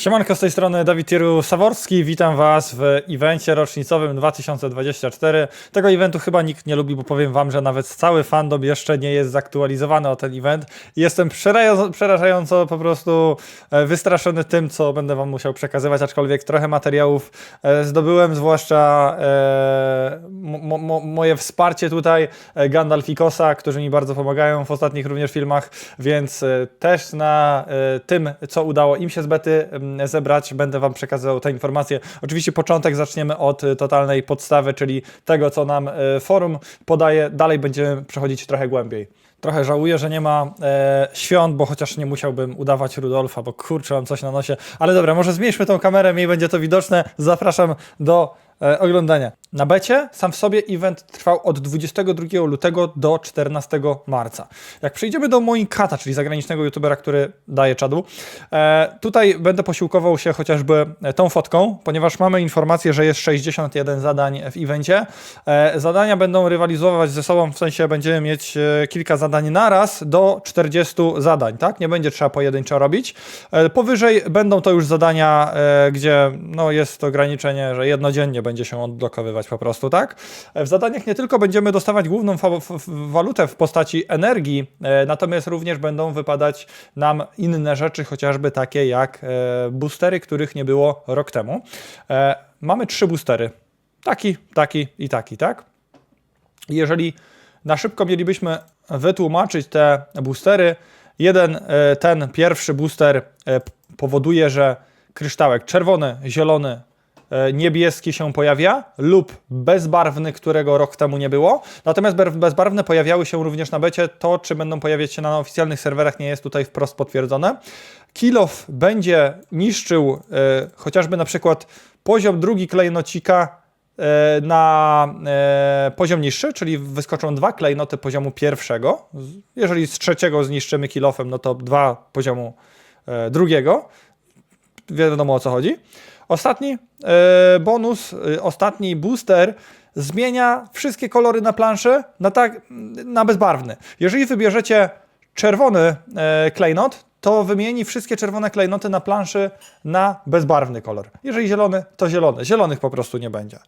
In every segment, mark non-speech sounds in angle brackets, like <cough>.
Siemanko, z tej strony Dawid Tieru Saworski. Witam Was w evencie rocznicowym 2024. Tego eventu chyba nikt nie lubi, bo powiem Wam, że nawet cały fandom jeszcze nie jest zaktualizowany o ten event. Jestem przerażająco po prostu e, wystraszony tym, co będę Wam musiał przekazywać, aczkolwiek trochę materiałów e, zdobyłem, zwłaszcza e, mo- mo- moje wsparcie tutaj Gandalf i Kosa, którzy mi bardzo pomagają w ostatnich również filmach, więc też na tym, co udało im się z bety zebrać, będę Wam przekazywał te informacje. Oczywiście początek zaczniemy od e, totalnej podstawy, czyli tego, co nam e, forum podaje. Dalej będziemy przechodzić trochę głębiej. Trochę żałuję, że nie ma e, świąt, bo chociaż nie musiałbym udawać Rudolfa, bo kurczę, mam coś na nosie. Ale dobra, może zmieńmy tą kamerę, mniej będzie to widoczne. Zapraszam do oglądania. Na becie sam w sobie event trwał od 22 lutego do 14 marca. Jak przejdziemy do Moinkata, czyli zagranicznego youtubera, który daje czadu, e, tutaj będę posiłkował się chociażby e, tą fotką, ponieważ mamy informację, że jest 61 zadań w evencie. E, zadania będą rywalizować ze sobą, w sensie będziemy mieć e, kilka zadań naraz do 40 zadań, tak? Nie będzie trzeba pojedynczo robić. E, powyżej będą to już zadania, e, gdzie no, jest ograniczenie, że jednodziennie będzie się odblokowywać po prostu, tak? W zadaniach nie tylko będziemy dostawać główną walutę w postaci energii, e, natomiast również będą wypadać nam inne rzeczy, chociażby takie jak e, boostery, których nie było rok temu. E, mamy trzy boostery. Taki, taki i taki, tak? Jeżeli na szybko mielibyśmy wytłumaczyć te boostery, jeden, ten pierwszy booster powoduje, że kryształek czerwony, zielony, niebieski się pojawia lub bezbarwny, którego rok temu nie było. Natomiast bezbarwne pojawiały się również na becie. To, czy będą pojawiać się na oficjalnych serwerach, nie jest tutaj wprost potwierdzone. Kilof będzie niszczył e, chociażby na przykład poziom drugi klejnocika e, na e, poziom niższy, czyli wyskoczą dwa klejnoty poziomu pierwszego. Jeżeli z trzeciego zniszczymy kilofem, no to dwa poziomu e, drugiego. Wiadomo o co chodzi. Ostatni e, bonus, e, ostatni booster zmienia wszystkie kolory na planszy na, tak, na bezbarwny. Jeżeli wybierzecie czerwony e, klejnot, to wymieni wszystkie czerwone klejnoty na planszy na bezbarwny kolor. Jeżeli zielony, to zielony. Zielonych po prostu nie będzie.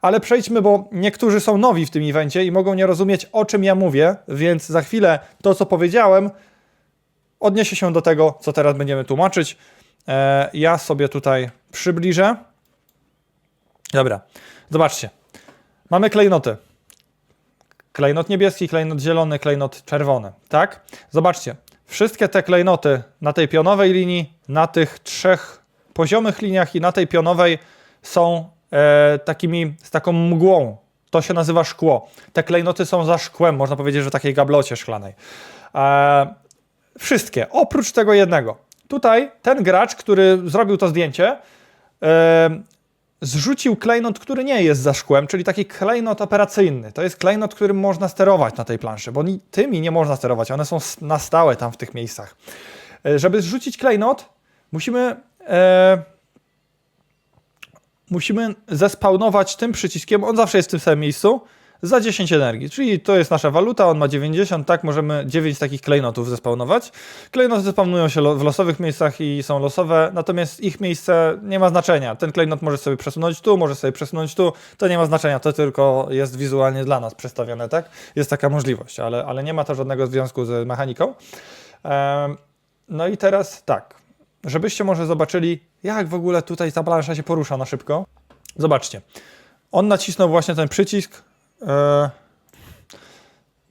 Ale przejdźmy, bo niektórzy są nowi w tym evencie i mogą nie rozumieć, o czym ja mówię, więc za chwilę to, co powiedziałem, odniesie się do tego, co teraz będziemy tłumaczyć. E, ja sobie tutaj przybliżę. Dobra, zobaczcie. Mamy klejnoty. Klejnot niebieski, klejnot zielony, klejnot czerwony, tak? Zobaczcie, wszystkie te klejnoty na tej pionowej linii, na tych trzech poziomych liniach i na tej pionowej są e, takimi, z taką mgłą. To się nazywa szkło. Te klejnoty są za szkłem, można powiedzieć, że w takiej gablocie szklanej. E, wszystkie, oprócz tego jednego. Tutaj ten gracz, który zrobił to zdjęcie, zrzucił klejnot, który nie jest za szkłem, czyli taki klejnot operacyjny. To jest klejnot, którym można sterować na tej planszy, bo tymi nie można sterować, one są na stałe tam w tych miejscach. E, Żeby zrzucić klejnot, musimy e, musimy zespawnować tym przyciskiem, on zawsze jest w tym samym miejscu, za 10 energii, czyli to jest nasza waluta, on ma 90, tak, możemy 9 takich klejnotów zespawnować. Klejnoty zespawnują się lo- w losowych miejscach i są losowe, natomiast ich miejsce nie ma znaczenia. Ten klejnot może sobie przesunąć tu, może sobie przesunąć tu, to nie ma znaczenia, to tylko jest wizualnie dla nas przedstawione, tak? Jest taka możliwość, ale, ale nie ma to żadnego związku z mechaniką. Em, no i teraz tak, żebyście może zobaczyli, jak w ogóle tutaj ta plansza się porusza na szybko. Zobaczcie. On nacisnął właśnie ten przycisk. E,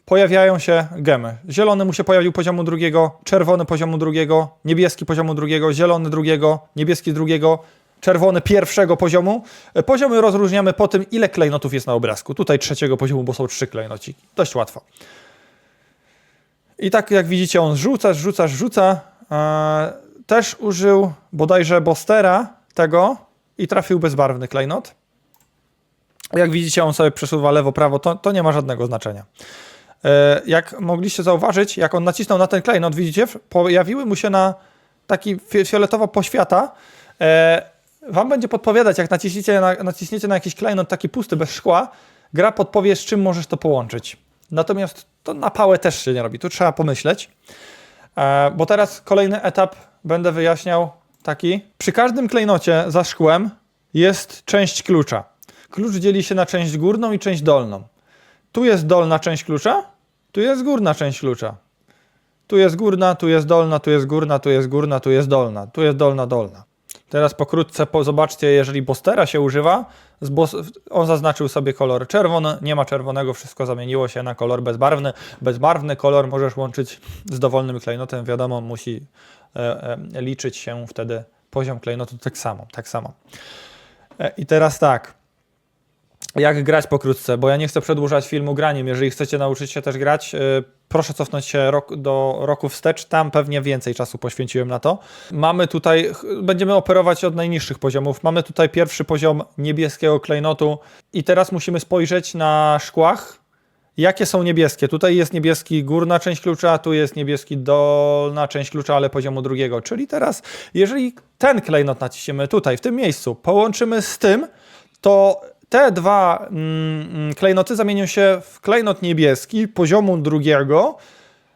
pojawiają się gemy. Zielony mu się pojawił poziomu drugiego, czerwony poziomu drugiego, niebieski poziomu drugiego, zielony drugiego, niebieski drugiego, czerwony pierwszego poziomu. E, Poziomy rozróżniamy po tym, ile klejnotów jest na obrazku. Tutaj trzeciego poziomu, bo są trzy klejnociki. Dość łatwo. I tak jak widzicie, on rzuca, rzuca, rzuca. E, też użył bodajże Bostera tego i trafił bezbarwny klejnot. Jak widzicie, on sobie przesuwa lewo, prawo, to, to nie ma żadnego znaczenia. E, jak mogliście zauważyć, jak on nacisnął na ten klejnot, widzicie, pojawiły mu się na taki fi- fioletowa poświata. E, wam będzie podpowiadać, jak naciśniecie na, naciśniecie na jakiś klejnot taki pusty, bez szkła, gra podpowie, z czym możesz to połączyć. Natomiast to na pałę też się nie robi, tu trzeba pomyśleć. E, bo teraz kolejny etap będę wyjaśniał, taki. Przy każdym klejnocie za szkłem jest część klucza. Klucz dzieli się na część górną i część dolną. Tu jest dolna część klucza, tu jest górna część klucza. Tu jest górna, tu jest dolna, tu jest górna, tu jest górna, tu jest dolna, tu jest dolna, dolna. Teraz pokrótce po, zobaczcie, jeżeli Bostera się używa, on zaznaczył sobie kolor czerwony, nie ma czerwonego, wszystko zamieniło się na kolor bezbarwny. Bezbarwny kolor możesz łączyć z dowolnym klejnotem, wiadomo, musi e, e, liczyć się wtedy poziom klejnotu tak samo, tak samo. E, I teraz tak, jak grać pokrótce, bo ja nie chcę przedłużać filmu graniem. Jeżeli chcecie nauczyć się też grać, yy, proszę cofnąć się rok, do roku wstecz, tam pewnie więcej czasu poświęciłem na to. Mamy tutaj, będziemy operować od najniższych poziomów. Mamy tutaj pierwszy poziom niebieskiego klejnotu i teraz musimy spojrzeć na szkłach, jakie są niebieskie. Tutaj jest niebieski górna część klucza, tu jest niebieski dolna część klucza, ale poziomu drugiego. Czyli teraz, jeżeli ten klejnot naciśniemy tutaj, w tym miejscu, połączymy z tym, to te dwa mm, klejnoty zamienią się w klejnot niebieski poziomu drugiego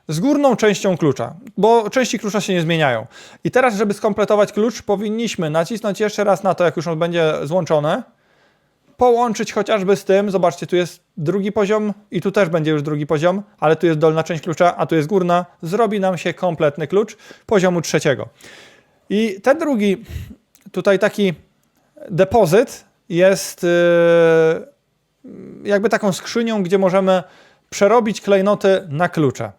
z górną częścią klucza, bo części klucza się nie zmieniają. I teraz, żeby skompletować klucz, powinniśmy nacisnąć jeszcze raz na to, jak już on będzie złączony, połączyć chociażby z tym, zobaczcie, tu jest drugi poziom i tu też będzie już drugi poziom, ale tu jest dolna część klucza, a tu jest górna, zrobi nam się kompletny klucz poziomu trzeciego. I ten drugi, tutaj taki depozyt jest yy, jakby taką skrzynią, gdzie możemy przerobić klejnoty na klucze.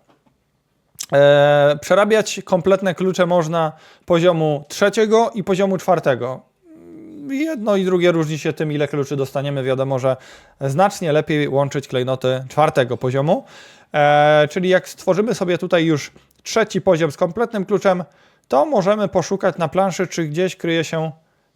E, przerabiać kompletne klucze można poziomu trzeciego i poziomu czwartego. Jedno i drugie różni się tym, ile kluczy dostaniemy. Wiadomo, że znacznie lepiej łączyć klejnoty czwartego poziomu. E, czyli jak stworzymy sobie tutaj już trzeci poziom z kompletnym kluczem, to możemy poszukać na planszy, czy gdzieś kryje się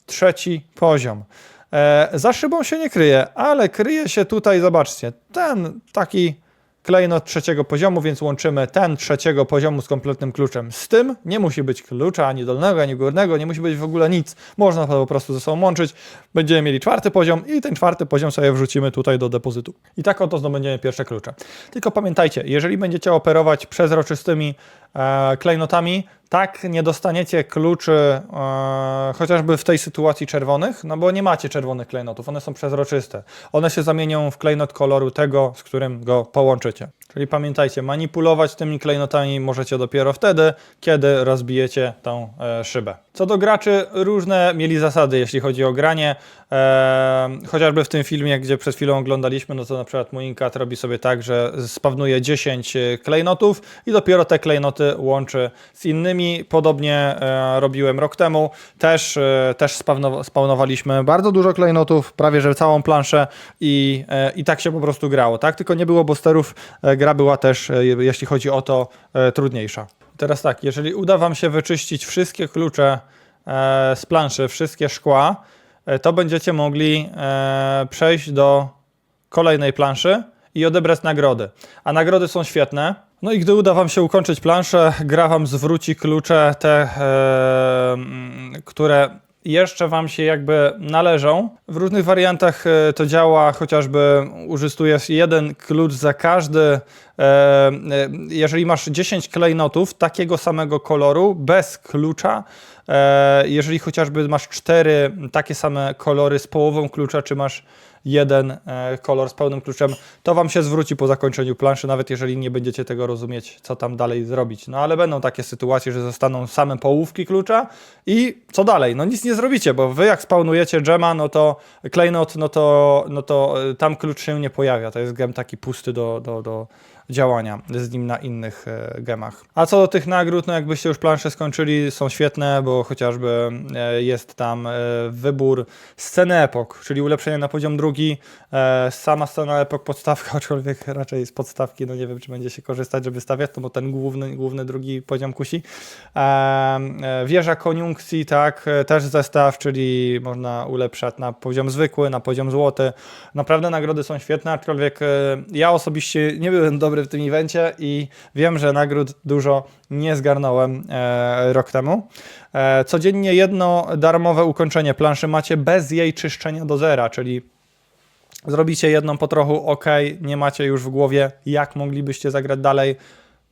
trzeci poziom. E, za szybą się nie kryje, ale kryje się tutaj, zobaczcie, ten taki klejnot trzeciego poziomu, więc łączymy ten trzeciego poziomu z kompletnym kluczem z tym. Nie musi być klucza ani dolnego, ani górnego, nie musi być w ogóle nic. Można to po prostu ze sobą łączyć. Będziemy mieli czwarty poziom i ten czwarty poziom sobie wrzucimy tutaj do depozytu. I tak oto zdobędziemy pierwsze klucze. Tylko pamiętajcie, jeżeli będziecie operować przezroczystymi klejnotami, tak nie dostaniecie kluczy e, chociażby w tej sytuacji czerwonych, no bo nie macie czerwonych klejnotów, one są przezroczyste. One się zamienią w klejnot koloru tego, z którym go połączycie. Czyli pamiętajcie, manipulować tymi klejnotami możecie dopiero wtedy, kiedy rozbijecie tą e, szybę. Co do graczy, różne mieli zasady, jeśli chodzi o granie. E, chociażby w tym filmie, gdzie przed chwilą oglądaliśmy, no to na przykład mój Inkat robi sobie tak, że spawnuje 10 klejnotów i dopiero te klejnoty łączy z innymi. Podobnie e, robiłem rok temu. Też, e, też spawnow- spawnowaliśmy bardzo dużo klejnotów, prawie że całą planszę i, e, i tak się po prostu grało, tak? Tylko nie było boosterów, e, gra była też, jeśli chodzi o to, trudniejsza. Teraz tak, jeżeli uda Wam się wyczyścić wszystkie klucze z planszy, wszystkie szkła, to będziecie mogli przejść do kolejnej planszy i odebrać nagrody. A nagrody są świetne. No i gdy uda Wam się ukończyć planszę, gra Wam zwróci klucze, te, e, które jeszcze Wam się jakby należą. W różnych wariantach e, to działa, chociażby użytkujesz jeden klucz za każdy. e, e, Jeżeli masz 10 klejnotów takiego samego koloru, bez klucza, jeżeli chociażby masz cztery takie same kolory z połową klucza, czy masz jeden e, kolor z pełnym kluczem, to wam się zwróci po zakończeniu planszy, nawet jeżeli nie będziecie tego rozumieć, co tam dalej zrobić. No ale będą takie sytuacje, że zostaną same połówki klucza i co dalej? No nic nie zrobicie, bo wy jak spawnujecie gema, no to klejnot, no to, no to e, tam klucz się nie pojawia. To jest gem taki pusty do, do, do działania z nim na innych e, gemach. A co do tych nagród, no jakbyście już plansze skończyli, są świetne, bo chociażby e, jest tam e, wybór sceny epok, czyli ulepszenie na poziom drugi. Sama scena epok podstawka, <laughs> aczkolwiek raczej z podstawki, no nie wiem, czy będzie się korzystać, żeby stawiać, to bo ten główny, główny drugi poziom kusi. Wieża koniunkcji, tak, też zestaw, czyli można ulepszać na poziom zwykły, na poziom złoty. Naprawdę nagrody są świetne, aczkolwiek ja osobiście nie byłem dobry w tym evencie i wiem, że nagród dużo nie zgarnąłem e, rok temu. E, codziennie jedno darmowe ukończenie planszy macie bez jej czyszczenia do zera, czyli zrobicie jedną po trochu, ok, nie macie już w głowie, jak moglibyście zagrać dalej.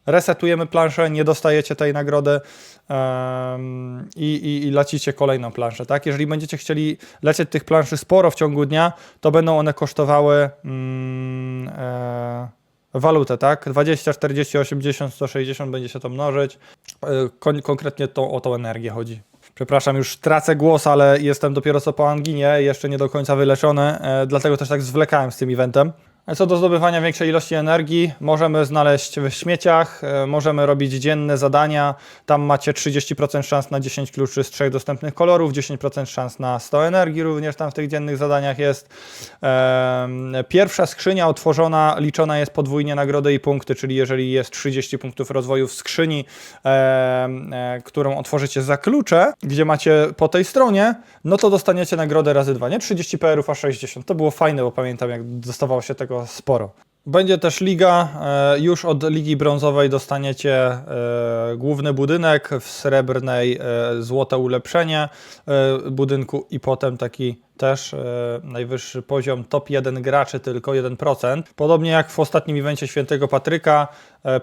resetujemy planszę, nie dostajecie tej nagrody em, i, i, i lecicie kolejną planszę, tak? Jeżeli będziecie chcieli lecieć tych planszy sporo w ciągu dnia, to będą one kosztowały mm, e, walutę, tak? 20, 40, 80, 160 będzie się to mnożyć. E, kon, konkretnie o tą energię chodzi. Przepraszam, już tracę głos, ale jestem dopiero co po anginie, jeszcze nie do końca wyleczony, e, dlatego też tak zwlekałem z tym eventem. Co do zdobywania większej ilości energii, możemy znaleźć w śmieciach, e, możemy robić dzienne zadania. Tam macie 30% szans na 10 kluczy z trzech dostępnych kolorów, 10% szans na 100 energii również tam w tych dziennych zadaniach jest. Pierwsza skrzynia otworzona, liczona jest podwójnie nagrody i punkty, czyli jeżeli jest 30 punktów rozwoju w skrzyni, e, którą otworzycie za klucze, gdzie macie po tej stronie, no to dostaniecie nagrodę razy dwa, nie 30 PR-ów, a 60. To było fajne, bo pamiętam jak dostawało się tego sporo. Będzie też liga. e, Już od ligi brązowej dostaniecie e, główny budynek w srebrnej e, złote ulepszenie budynku i potem taki też najwyższy poziom top 1 graczy, tylko 1%. Podobnie jak w ostatnim evencie Świętego Patryka,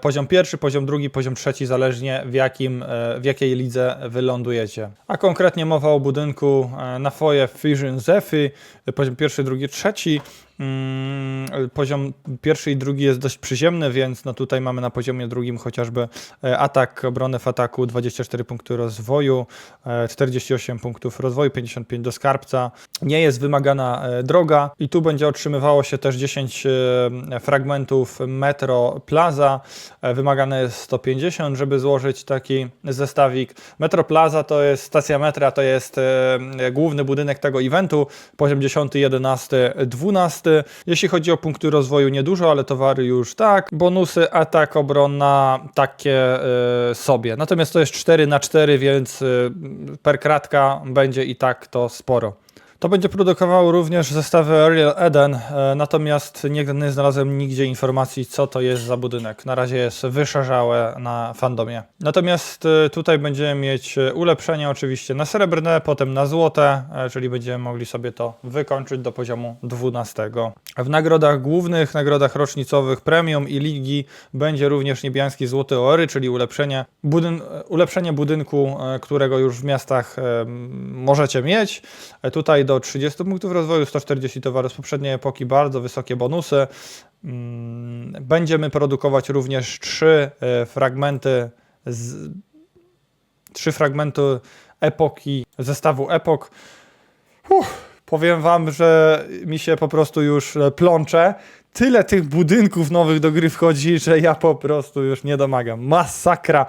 poziom pierwszy, poziom drugi, poziom trzeci, zależnie w, jakim, w jakiej lidze wylądujecie. A konkretnie mowa o budynku na foje Fusion Zephy, poziom pierwszy, drugi, trzeci. Mm, Poziom pierwszy i drugi jest dość przyziemny, więc no tutaj mamy na poziomie drugim chociażby e, atak, obronę w ataku, 24 punkty rozwoju, e, 48 punktów rozwoju, 55 do skarbca. Nie jest wymagana e, droga i tu będzie otrzymywało się też 10 e, fragmentów Metro Plaza. E, Wymagane jest 150, żeby złożyć taki zestawik. Metro Plaza to jest stacja metra, to jest e, główny budynek tego eventu, poziom 10, 11, 12. Jeśli chodzi o punkty rozwoju, niedużo, ale towary już tak. Bonusy, atak, obrona, takie e, sobie. Natomiast to jest 4 na 4, więc e, per kratka będzie i tak to sporo. To będzie produkowało również zestawy Ariel Eden, e, natomiast nie, nie znalazłem nigdzie informacji, co to jest za budynek. Na razie jest wyszarzałe na fandomie. Natomiast e, tutaj będziemy mieć e, ulepszenia oczywiście na srebrne, potem na złote, czyli będziemy mogli sobie to wykończyć do poziomu 12. W nagrodach głównych, nagrodach rocznicowych premium i ligi będzie również niebiański złoty ory, czyli ulepszenie, budyn ulepszenie budynku, którego już w miastach możecie mieć. Tutaj do 30 punktów rozwoju, 140 towarów z poprzedniej epoki, bardzo wysokie bonusy. Mm, Będziemy produkować również trzy e, fragmenty z, trzy fragmenty epoki, zestawu epok. Uff, powiem wam, że mi się po prostu już plącze. Tyle tych budynków nowych do gry wchodzi, że ja po prostu już nie domagam. Masakra.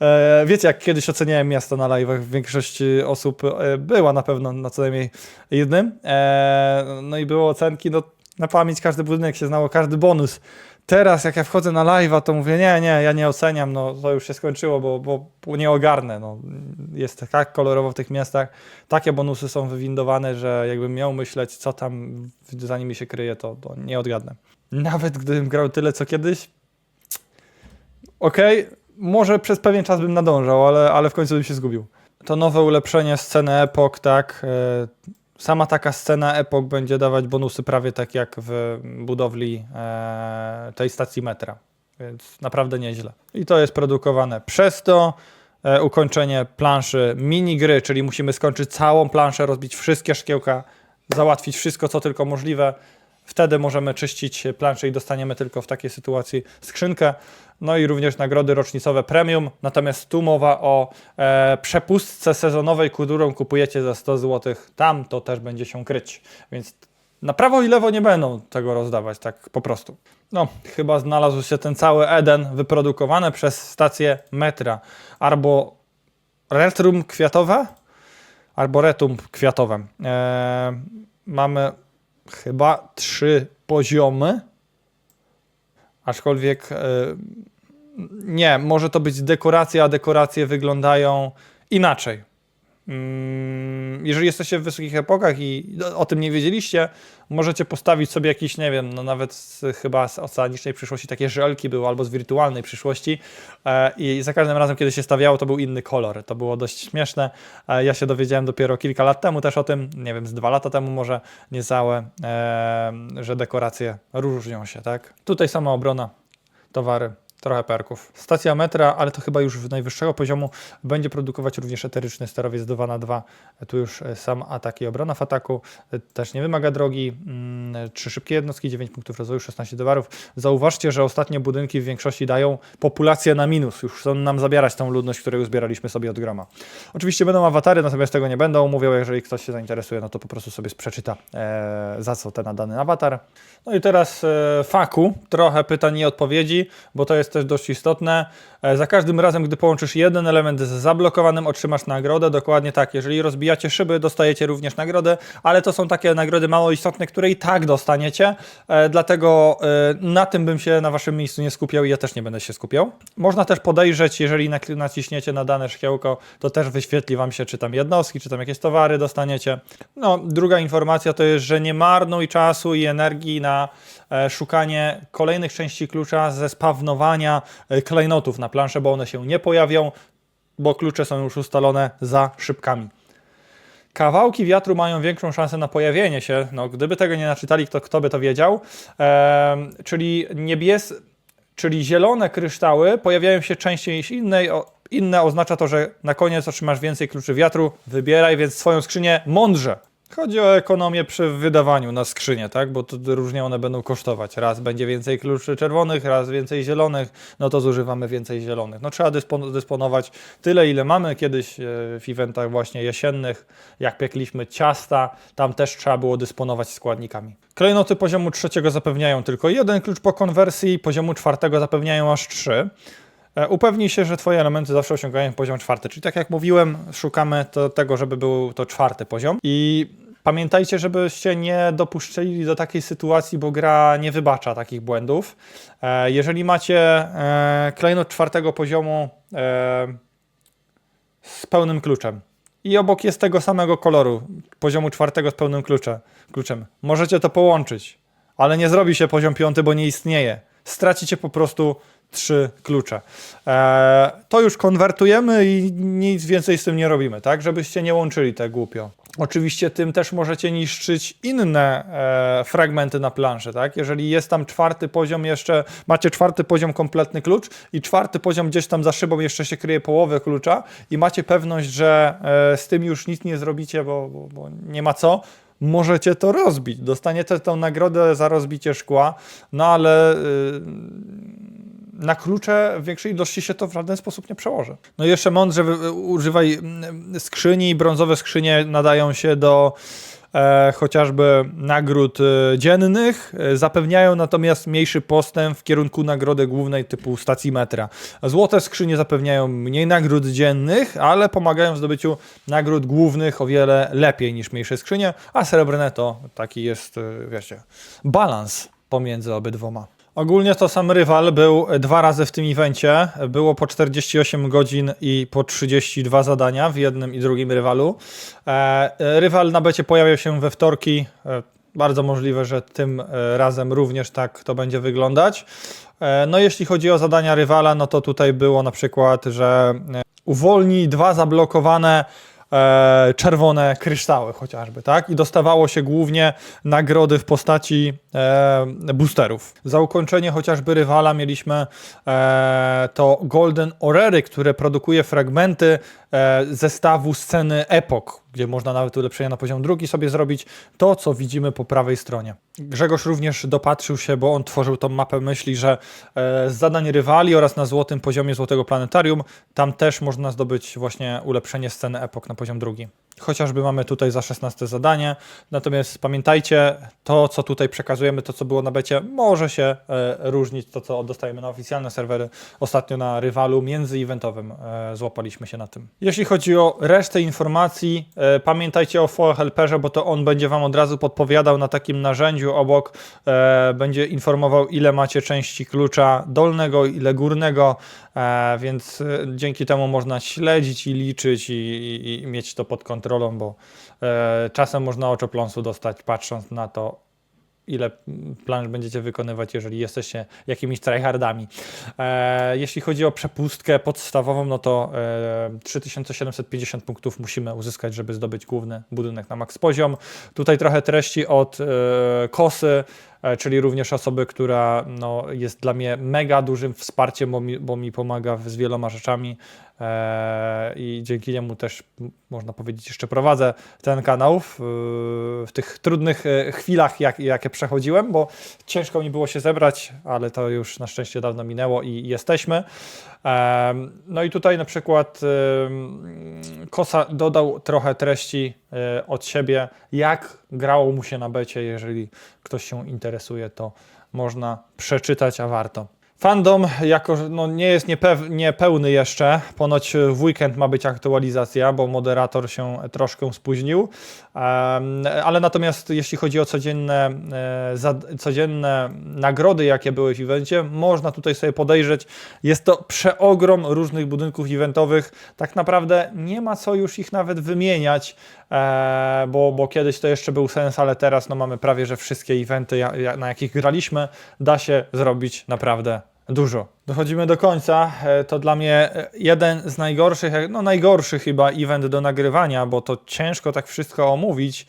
E, wiecie, jak kiedyś oceniałem miasto na live'ach, większość e, osób e, była na pewno na co najmniej jednym. E, no i było ocenki, no na pamięć każdy budynek się znało, każdy bonus. Teraz jak ja wchodzę na live'a, to mówię, nie, nie, ja nie oceniam, no to już się skończyło, bo, bo nie ogarnę. No. Jest tak kolorowo w tych miastach, takie bonusy są wywindowane, że jakbym miał myśleć, co tam za nimi się kryje, to, to nie odgadnę. Nawet gdybym grał tyle, co kiedyś, okej, może przez pewien czas bym nadążał, ale, ale w końcu bym się zgubił. To nowe ulepszenie sceny epok, tak. Sama taka scena epok będzie dawać bonusy prawie tak jak w budowli e, tej stacji metra. Więc naprawdę nieźle. I to jest produkowane przez to. E, ukończenie planszy minigry, czyli musimy skończyć całą planszę, rozbić wszystkie szkiełka, załatwić wszystko, co tylko możliwe. Wtedy możemy czyścić planszę i dostaniemy tylko w takiej sytuacji skrzynkę. No i również nagrody rocznicowe premium. Natomiast tu mowa o e, przepustce sezonowej, którą kupujecie za 100 zł. Tam to też będzie się kryć. Więc na prawo i lewo nie będą tego rozdawać, tak po prostu. No, chyba znalazł się ten cały Eden wyprodukowany przez stację metra. Albo retrum kwiatowe, albo retum kwiatowe. E, mamy chyba trzy poziomy. Aczkolwiek e, nie, może to być dekoracja, a dekoracje wyglądają inaczej. Mm, Jeżeli jesteście w wysokich epokach i o tym nie wiedzieliście, możecie postawić sobie jakiś, nie wiem, no nawet z, chyba z oceanicznej przyszłości takie żelki były, albo z wirtualnej przyszłości e, i za każdym razem, kiedy się stawiało, to był inny kolor. To było dość śmieszne. E, ja się dowiedziałem dopiero kilka lat temu też o tym, nie wiem, z dwa lata temu może niecałe, e, że dekoracje różnią się, tak? Tutaj sama obrona, towary Trochę perków. Stacja metra, ale to chyba już w najwyższego poziomu będzie produkować również eteryczny sterowiec 2 na 2 Tu już e, sam atak i obrona w ataku. E, Też nie wymaga drogi. Mm, Trzy szybkie jednostki, 9 punktów rozwoju, 16 dolarów. Zauważcie, że ostatnie budynki w większości dają populację na minus. Już chcą nam zabierać tą ludność, którą zbieraliśmy sobie od groma. Oczywiście będą awatary, natomiast tego nie będą. Mówią, jeżeli ktoś się zainteresuje, no to po prostu sobie przeczyta, e, za co ten dany awatar. No i teraz e, faku. Trochę pytań i odpowiedzi, bo to jest też dość istotne. E, za każdym razem, gdy połączysz jeden element z zablokowanym, otrzymasz nagrodę. Dokładnie tak. Jeżeli rozbijacie szyby, dostajecie również nagrodę, ale to są takie nagrody mało istotne, które i tak dostaniecie. E, dlatego e, na tym bym się na waszym miejscu nie skupiał i ja też nie będę się skupiał. Można też podejrzeć, jeżeli naciśniecie na dane szkiełko, to też wyświetli wam się, czy tam jednostki, czy tam jakieś towary dostaniecie. No, druga informacja to jest, że nie marnuj czasu i energii na szukanie kolejnych części klucza ze spawnowania klejnotów na planszę, bo one się nie pojawią, bo klucze są już ustalone za szybkami. Kawałki wiatru mają większą szansę na pojawienie się. No, gdyby tego nie naczytali, to kto by to wiedział? Em, czyli niebies, czyli zielone kryształy pojawiają się częściej niż inne. Inne oznacza to, że na koniec otrzymasz więcej kluczy wiatru. Wybieraj więc swoją skrzynię mądrze. Chodzi o ekonomię przy wydawaniu na skrzynię, tak? Bo to różnie one będą kosztować. Raz będzie więcej kluczy czerwonych, raz więcej zielonych, no to zużywamy więcej zielonych. No trzeba dyspo- dysponować tyle, ile mamy. Kiedyś e, w eventach właśnie jesiennych, jak piekliśmy ciasta, tam też trzeba było dysponować składnikami. Klejnoty poziomu trzeciego zapewniają tylko jeden klucz po konwersji, poziomu czwartego zapewniają aż trzy. E, Upewnij się, że Twoje elementy zawsze osiągają poziom czwarty. Czyli tak jak mówiłem, szukamy to, tego, żeby był to czwarty poziom. I pamiętajcie, żebyście nie dopuszczali do takiej sytuacji, bo gra nie wybacza takich błędów. E, Jeżeli macie e, klejnot czwartego poziomu z pełnym kluczem i obok jest tego samego koloru, poziomu czwartego z pełnym klucze, kluczem, możecie to połączyć, ale nie zrobi się poziom piąty, bo nie istnieje. Stracicie po prostu trzy klucze. E, to już konwertujemy i nic więcej z tym nie robimy, tak? Żebyście nie łączyli te głupio. Oczywiście tym też możecie niszczyć inne e, fragmenty na planszy, tak? Jeżeli jest tam czwarty poziom jeszcze, macie czwarty poziom kompletny klucz i czwarty poziom gdzieś tam za szybą jeszcze się kryje połowę klucza i macie pewność, że e, z tym już nic nie zrobicie, bo, bo, bo nie ma co, możecie to rozbić. Dostaniecie tą nagrodę za rozbicie szkła, no ale y, na klucze w większej ilości się to w żaden sposób nie przełoży. No i jeszcze mądrze używaj mm, skrzyni. Brązowe skrzynie nadają się do e, chociażby nagród e, dziennych, e, zapewniają natomiast mniejszy postęp w kierunku nagrody głównej typu stacji metra. Złote skrzynie zapewniają mniej nagród dziennych, ale pomagają w zdobyciu nagród głównych o wiele lepiej niż mniejsze skrzynie, a srebrne to taki jest, e, wiecie, balans pomiędzy obydwoma. Ogólnie to sam rywal był dwa razy w tym evencie. Było po 48 godzin i po 32 zadania w jednym i drugim rywalu. E, rywal na becie pojawiał się we wtorki. E, bardzo możliwe, że tym e, razem również tak to będzie wyglądać. No jeśli chodzi o zadania rywala, no to tutaj było na przykład, że uwolnij dwa zablokowane czerwone kryształy chociażby, tak? I dostawało się głównie nagrody w postaci boosterów. Za ukończenie chociażby rywala mieliśmy e, to Golden Orery, które produkuje fragmenty e, zestawu sceny Epok, gdzie można nawet ulepszenia na poziom drugi sobie zrobić. To, co widzimy po prawej stronie. Grzegorz również dopatrzył się, bo on tworzył tą mapę myśli, że e, z zadań rywali oraz na złotym poziomie Złotego Planetarium, tam też można zdobyć właśnie ulepszenie sceny Epok na poziom drugi. Chociażby mamy tutaj za 16 zadanie, natomiast pamiętajcie, to co tutaj przekazujemy, to co było na becie, może się e, różnić, to co dostajemy na oficjalne serwery. Ostatnio na rywalu międzyeventowym e, złapaliśmy się na tym. Jeśli chodzi o resztę informacji, e, pamiętajcie o Foil Helperze, bo to on będzie Wam od razu podpowiadał na takim narzędziu obok, będzie informował ile macie części klucza dolnego, ile górnego, więc dzięki temu można śledzić i liczyć i, i, i mieć to pod kontrolą, bo e, czasem można oczopląsu dostać patrząc na to, ile planż będziecie wykonywać, jeżeli jesteście jakimiś tryhardami. E, jeśli chodzi o przepustkę podstawową, no to e, 3750 punktów musimy uzyskać, żeby zdobyć główny budynek na max poziom. Tutaj trochę treści od e, kosy. E, czyli również osoby, która no, jest dla mnie mega dużym wsparciem, bo mi, bo mi pomaga z wieloma rzeczami e, i dzięki niemu też można powiedzieć jeszcze prowadzę ten kanał w, w tych trudnych e, chwilach, jak, jakie przechodziłem, bo ciężko mi było się zebrać, ale to już na szczęście dawno minęło i jesteśmy. No i tutaj na przykład Kosa dodał trochę treści e, od siebie, jak grało mu się na becie. Jeżeli ktoś się interesuje, to można przeczytać, a warto. Fandom, jako no, nie jest niepew- niepełny jeszcze, ponoć w weekend ma być aktualizacja, bo moderator się troszkę spóźnił, ale natomiast jeśli chodzi o codzienne, e, codzienne nagrody, jakie były w evencie, można tutaj sobie podejrzeć. Jest to przeogrom różnych budynków eventowych. Tak naprawdę nie ma co już ich nawet wymieniać, e, bo, bo kiedyś to jeszcze był sens, ale teraz no, mamy prawie że wszystkie eventy, na jakich graliśmy, da się zrobić naprawdę dużo. Dochodzimy do końca. E, To dla mnie e, jeden z najgorszych, e, no najgorszy chyba event do nagrywania, bo to ciężko tak wszystko omówić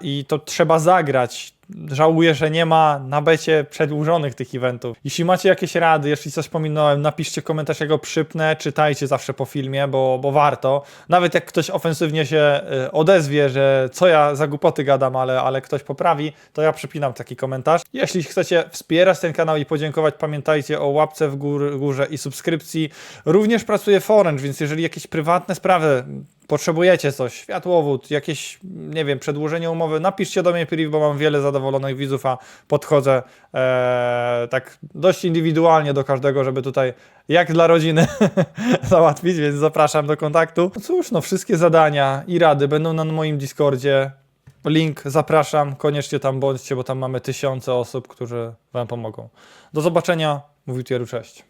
i to trzeba zagrać. Żałuję, że nie ma na becie przedłużonych tych eventów. Jeśli macie jakieś rady, jeśli coś pominąłem, napiszcie komentarz, ja go przypnę, czytajcie zawsze po filmie, bo, bo warto. Nawet jak ktoś ofensywnie się e, odezwie, że co ja za głupoty gadam, ale, ale ktoś poprawi, to ja przypinam taki komentarz. Jeśli chcecie wspierać ten kanał i podziękować, pamiętajcie o łapce w gór, górze i subskrypcji. Również pracuję w Orange, więc jeżeli jakieś prywatne sprawy potrzebujecie coś, światłowód, jakieś, nie wiem, przedłużenie umowy, napiszcie do mnie priv, bo mam wiele zadowolonych widzów, a podchodzę e, tak dość indywidualnie do każdego, żeby tutaj jak dla rodziny <laughs> załatwić, więc zapraszam do kontaktu. No cóż, no wszystkie zadania i rady będą na moim Discordzie. Link zapraszam, koniecznie tam bądźcie, bo tam mamy tysiące osób, którzy wam pomogą. Do zobaczenia, mówił Tieru, cześć.